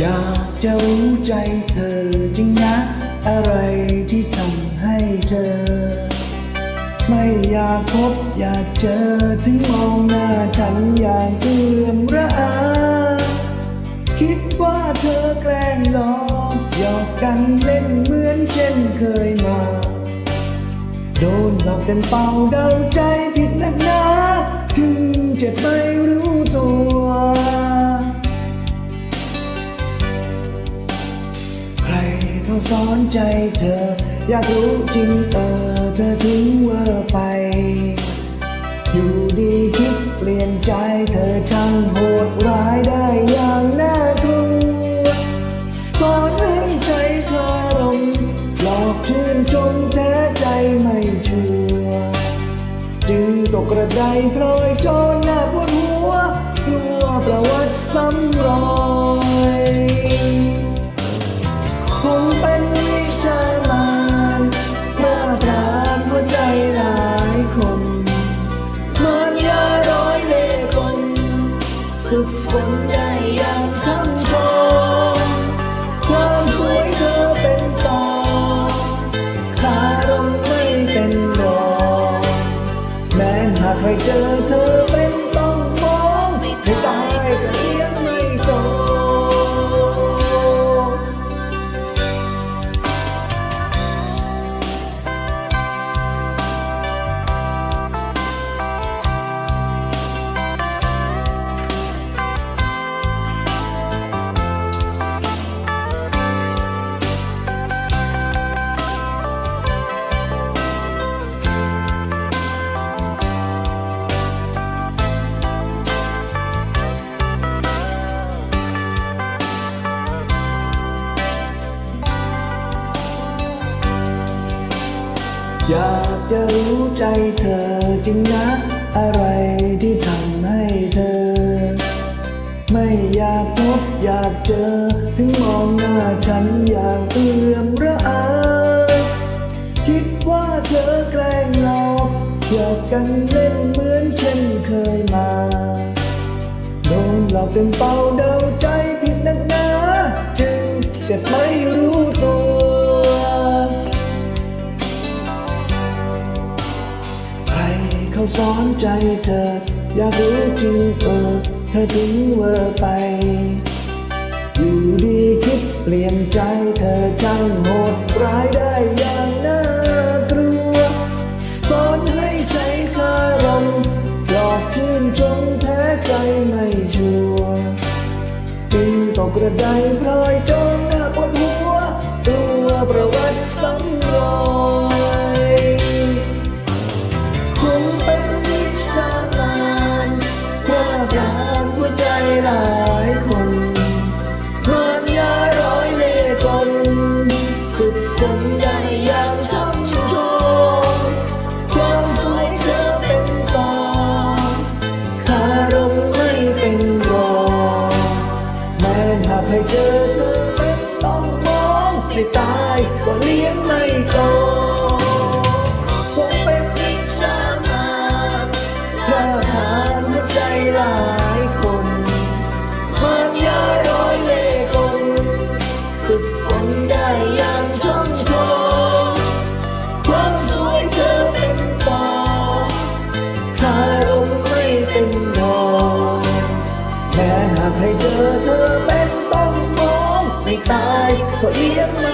อยากจะรู้ใจเธอจริงนะ อะไรที่ทำให้เธอ ไม่อยากพบอยากเจอถึงมองหน้าฉันอย่างเอื่อมระอา คิดว่าเธอแกล้งหลอกหยอกกันเล่นเหมือนเช่นเคยมา โดนหลอกเต็มเป่าเดาใจผิดนักหนา สอนใจเธอ อยากรู้จริงเออเธอถึงเวอร์ไป อยู่ดีคิดเปลี่ยนใจเธอช่างโหดร้ายได้อย่างน่ากลัวสอนให้ใจคลารมหลอกชื่นชมแท้ใจไม่ชัวจึงตกกระไดพลอยจรหน้าปวดหัวกลัวประวัติซ้ำรอย จะรู้ใจเธอจริงนะ อะไรที่ทำให้เธอ ไม่อยากพบอยากเจอ ถึงมองหน้าฉันอยางเอื่อมระอา คิดว่าเธอแกล้งหลอกหยอกกันเล่นเหมือนเช่นเคยมา โดนหลอกเต็มเป่าเดาใจ เขาสอนใจเธอ อยากรู้จริงเออเธอถึงเวอร์ไป อยู่ดีคิดเปลี่ยนใจเธอช่างโหดร้ายได้อย่างน่ากลัวสอนให้ใช้คารมหลอกชื่นชมแท้ใจไม่ชัวร์จึงตกกระไดพลอยจ ให้เจอเธอเป็นต้องมองไม่ตายก็เลี้ยงไม่โตคงเป็นวิชามานพระทานหัวใจหลายคนพานยาร้อยเล่ห์กลฝึกฝนได้อย่างช่ำชองความสวยเธอเป็นต่อคารมไม่เป็นรองแม้หากให้เจอเธอ เป็